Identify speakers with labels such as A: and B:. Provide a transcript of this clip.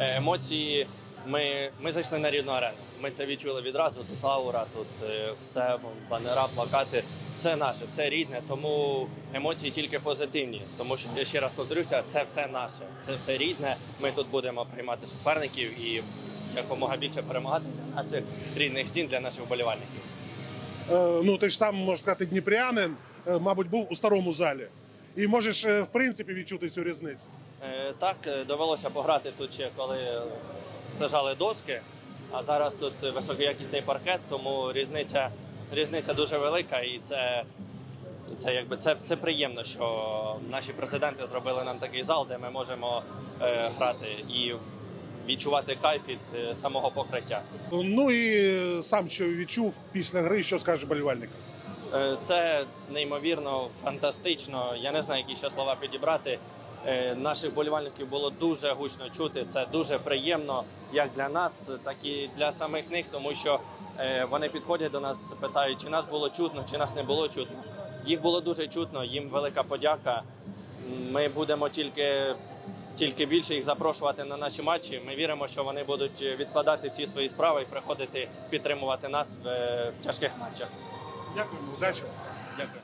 A: Е, Емоції. Ми, ми зайшли на рідну арену. Ми це відчули відразу. Тут аура, тут е, все, банера, плакати, все наше, все рідне. Тому емоції тільки позитивні. Тому що я ще раз повторюся, це все наше, це все рідне. Ми тут будемо приймати суперників і якомога більше перемагати для наших рідних стін, для наших вболівальників.
B: Е, Ну, ти ж сам можна сказати, дніпрянин, е, мабуть, був у старому залі. І можеш, в принципі, відчути цю різницю.
A: Е, Так, е, довелося пограти тут ще коли лежали доски, а зараз тут високоякісний паркет, тому різниця, різниця дуже велика, і це, це, якби, це, це приємно, що наші президенти зробили нам такий зал, де ми можемо е, грати і відчувати кайф від е, самого покриття.
B: Ну і сам що відчув після гри, що скажеш болівальникам.
A: Е, Це неймовірно фантастично. Я не знаю, які ще слова підібрати. Е, Наших болівальників було дуже гучно чути. Це дуже приємно, як для нас, так і для самих них, тому що е, вони підходять до нас, питають, чи нас було чутно, чи нас не було чутно. Їх було дуже чутно. Їм велика подяка. Ми будемо тільки. Тільки більше їх запрошувати на наші матчі. Ми віримо, що вони будуть відкладати всі свої справи і приходити підтримувати нас в, в тяжких матчах.
B: Дякуємо, удачі. Дякую.